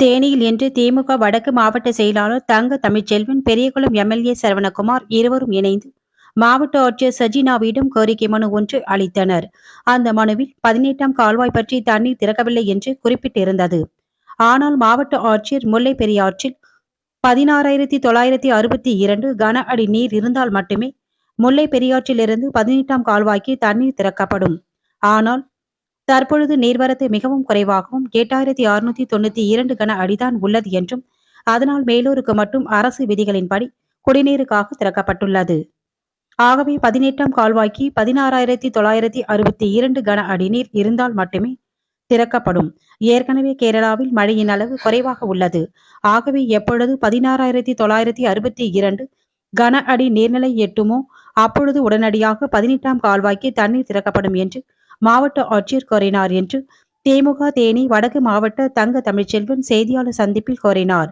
தேனியில் இன்று திமுக வடக்கு மாவட்ட செயலாளர் தங்க தமிழ்ச்செல்வன் பெரியகுளம் எம்எல்ஏ சரவணகுமார் இருவரும் இணைந்து மாவட்ட ஆட்சியர் சஜினாவிடம் கோரிக்கை மனு ஒன்று அளித்தனர். அந்த மனுவில் பதினெட்டாம் கால்வாய் பற்றி தண்ணீர் திறக்கவில்லை என்று குறிப்பிட்டிருந்தது. ஆனால் மாவட்ட ஆட்சியர் முல்லை பெரியாற்றில் பதினாறாயிரத்தி தொள்ளாயிரத்தி அறுபத்தி இரண்டு கன அடி நீர் இருந்தால் மட்டுமே முல்லை பெரியாற்றிலிருந்து பதினெட்டாம் கால்வாய்க்கு தண்ணீர் திறக்கப்படும். ஆனால் தற்பொழுது நீர்வரத்து மிகவும் குறைவாகவும் எட்டாயிரத்தி அறுநூத்தி தொண்ணூத்தி இரண்டு கன அடிதான் உள்ளது என்றும் அதனால் மேலூருக்கு மட்டும் அரசு விதிகளின்படி குடிநீருக்காக திறக்கப்பட்டுள்ளது. ஆகவே பதினெட்டாம் கால்வாய்க்கு பதினாறாயிரத்தி தொள்ளாயிரத்தி அறுபத்தி இரண்டு கன அடி நீர் இருந்தால் மட்டுமே திறக்கப்படும். ஏற்கனவே கேரளாவில் மழையின் அளவு குறைவாக உள்ளது. ஆகவே எப்பொழுது பதினாறாயிரத்தி தொள்ளாயிரத்தி அறுபத்தி இரண்டு கன அடி நீர்நிலை எட்டுமோ அப்பொழுது உடனடியாக பதினெட்டாம் கால்வாய்க்கு தண்ணீர் திறக்கப்படும் என்று மாவட்ட ஆட்சியர் கோரினார் என்று திமுக தேனி வடக்கு மாவட்ட தங்க தமிழ்ச்செல்வன் செய்தியாளர் சந்திப்பில் கோரினார்.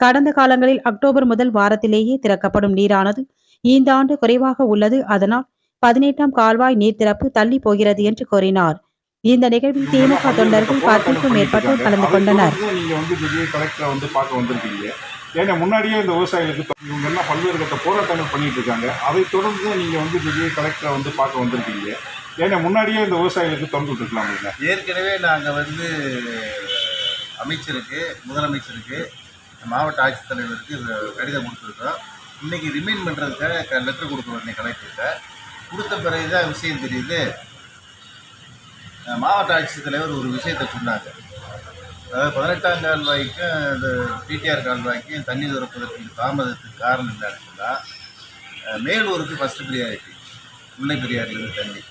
கடந்த காலங்களில் அக்டோபர் முதல் வாரத்திலேயே திறக்கப்படும் நீரானது இந்த ஆண்டு குறைவாக உள்ளது. அதனால் பதினெட்டாம் கால்வாய் நீர் திறப்பு தள்ளி போகிறது என்று கூறினார் இந்த நிகழ்வில் திமுக தொண்டர்கள் பத்திற்கும் மேற்பட்டோர் கலந்து கொண்டனர். ஏன்னா முன்னாடியே இந்த விவசாயிகளுக்கு இவங்க எல்லாம் பல்வேறு கட்ட போராட்டங்கள் பண்ணிட்டு இருக்காங்க. அதை தொடர்ந்து நீங்க வந்து திடீர் கலெக்டரை வந்து பார்க்க வந்திருக்கீங்க. ஏன்னா முன்னாடியே இந்த விவசாயிகளுக்கு திறந்து விட்டுருக்கலாம் ஏற்கனவே நாங்கள் வந்து அமைச்சருக்கு முதலமைச்சருக்கு மாவட்ட ஆட்சித்தலைவருக்கு கடிதம் கொடுத்துருக்கோம். இன்றைக்கி ரிமைண்ட் பண்ணுறதுக்காக லெட்டர் கொடுக்குறோம் இன்னைக்கு கலெக்டர்கிட்ட. கொடுத்த பிறகு தான் விஷயம் தெரியுது. மாவட்ட ஆட்சித்தலைவர் ஒரு விஷயத்தை சொன்னாங்க. அதாவது பதினெட்டாம் கால்வாய்க்கும் இந்த பிடிஆர் கால்வாய்க்கும் தண்ணி துறப்பதற்கு தாமதத்துக்கு காரணம் என்னன்னு சொன்னால் மேலூருக்கு ஃபஸ்ட்டு பிரியாரிட்டி முல்லை பெரியாறுலேருந்து தண்ணி.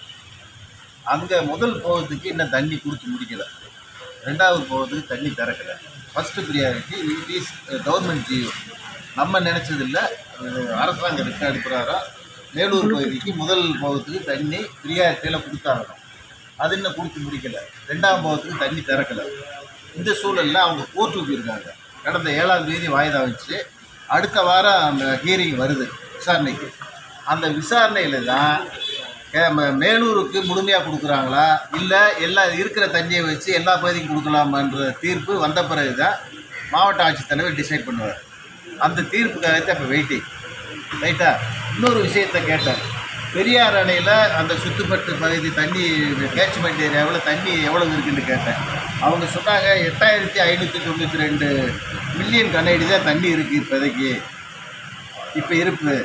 அங்கே முதல் போகத்துக்கு இன்னும் தண்ணி கொடுத்து முடிக்கல. ரெண்டாவது போகத்துக்கு தண்ணி திறக்கல first priority it is government G O நம்ம நினச்சதில்ல அரசாங்க ரெக்கார்டு பிரகாரம் மேலூர் பகுதிக்கு முதல் போகத்துக்கு தண்ணி ப்ரியாரிட்டியில் கொடுத்தாகணும். அது இன்னும் கொடுத்து முடிக்கல. ரெண்டாம் போகத்துக்கு தண்ணி திறக்கல இந்த சூழலில் அவங்க கோர்ட்டுக்கு போயிருக்காங்க. கடந்த ஏழாம் தேதி வாய்தா வச்சு அடுத்த வாரம் அந்த ஹியரிங் வருது விசாரணைக்கு. அந்த விசாரணையில் தான் மேலூருக்கு முழுமையாக கொடுக்குறாங்களா? இல்லை எல்லா இருக்கிற தண்ணியை வச்சு எல்லா பகுதிக்கும் கொடுக்கலாமான்ற தீர்ப்பு வந்த பிறகு தான் மாவட்ட ஆட்சித்தலைவர் டிசைட் பண்ணுவார். அந்த தீர்ப்புக்காக இப்போ வெயிட்டிங் ரைட்டா இன்னொரு விஷயத்தை கேட்டேன். பெரியார் அணையில் அந்த சுத்துப்பட்டு பகுதி தண்ணி கேட்ச்மெண்ட் ஏரியாவில் தண்ணி எவ்வளோ இருக்குன்னு கேட்டேன். அவங்க சொன்னாங்க எட்டாயிரத்தி ஐநூற்றி தொண்ணூற்றி ரெண்டு மில்லியன் கனஅடி தான் தண்ணி இருக்குது இப்போதைக்கு. இப்போ இருப்பு.